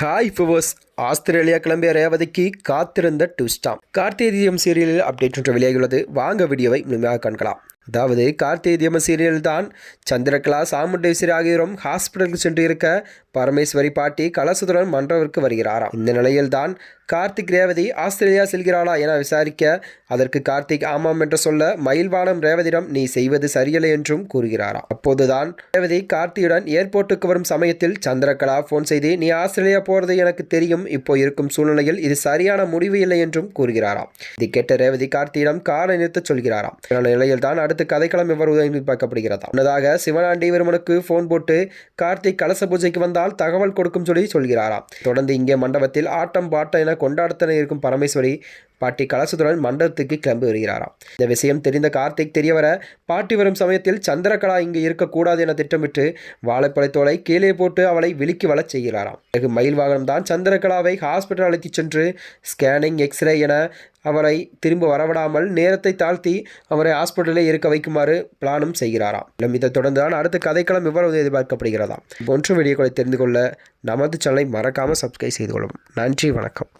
Hi ஃபுவர்ஸ் Australia கிளம்பிய ரேவதிக்கு காத்திருந்த ட்விஸ்டாம் கார்த்திகேயம் சீரியலில் அப்டேட் ஒன்று வெளியாகியுள்ளது. வாங்க வீடியோவை முழுமையாக காண்கலாம். அதாவது கார்த்திகேயம் சீரியல் தான் சந்திரகலா சாமுண்டேஸ்வரி ஆகியோரும் ஹாஸ்பிட்டலுக்கு சென்று இருக்க பரமேஸ்வரி பாட்டி கலசத்துடன் மன்றவிற்கு வருகிறாராம். இந்த நிலையில் தான் கார்த்திக் ரேவதி ஆஸ்திரேலியா செல்கிறாளா என விசாரிக்க அதற்கு கார்த்திக் ஆமாம் என்று சொல்ல மயில்வானம் ரேவதியிடம் நீ செய்வது சரியில்லை என்றும் கூறுகிறாரா அப்போதுதான் ரேவதி கார்த்தியுடன் ஏர்போர்ட்டுக்கு வரும் சமயத்தில் சந்திரகலா ஃபோன் செய்து நீ ஆஸ்திரேலியா போறது எனக்கு தெரியும். இப்போ இருக்கும் சூழ்நிலையில் இது சரியான முடிவு இல்லை என்றும் கூறுகிறாராம். இது கேட்ட ரேவதி கார்த்தியிடம் காரை நிறுத்தச் சொல்கிறாராம். இந்த நிலையில் தான் அடுத்து கதைக்களம் எவ்வாறு எதிர்பார்க்கப்படுகிறதா முன்னதாக சிவனாண்டி வருமனுக்கு ஃபோன் போட்டு கார்த்திக் கலச பூஜைக்கு வந்தால் தகவல் கொடுக்கும் சொல்லி சொல்கிறாராம். தொடர்ந்து இங்கே மண்டபத்தில் ஆட்டம் பாட்டம் என கொண்டாடத்தன இருக்கும் பரமேஸ்வரி பாட்டி கலசத்துடன் மண்டபத்துக்கு கிளம்பி வருகிறாராம். இந்த விஷயம் தெரிந்த கார்த்திக் தெரியவர பாட்டி வரும் சமயத்தில் சந்திரகலா இங்கு இருக்கக்கூடாது என திட்டமிட்டு வாழைப்பழத்தோலை கீழே போட்டு அவளை விழுக்கி வளச் செய்கிறாராம். பிறகு மயில் வாகனம் தான் சந்திரகலாவை ஹாஸ்பிட்டல் அழைத்துச் சென்று ஸ்கேனிங் எக்ஸ்ரே என அவரை திரும்ப வரவிடாமல் நேரத்தை தாழ்த்தி அவரை ஹாஸ்பிட்டலில் இருக்க வைக்குமாறு பிளானும் செய்கிறாராம். மேலும் இதைத் தொடர்ந்து தான் அடுத்த கதைக்களம் இவ்வளவு எதிர்பார்க்கப்படுகிறதாம். ஒன்று வீடியோக்களை தெரிந்து கொள்ள நமது சேனலை மறக்காமல் சப்ஸ்கிரைப் செய்து கொள்ளும் நன்றி வணக்கம்.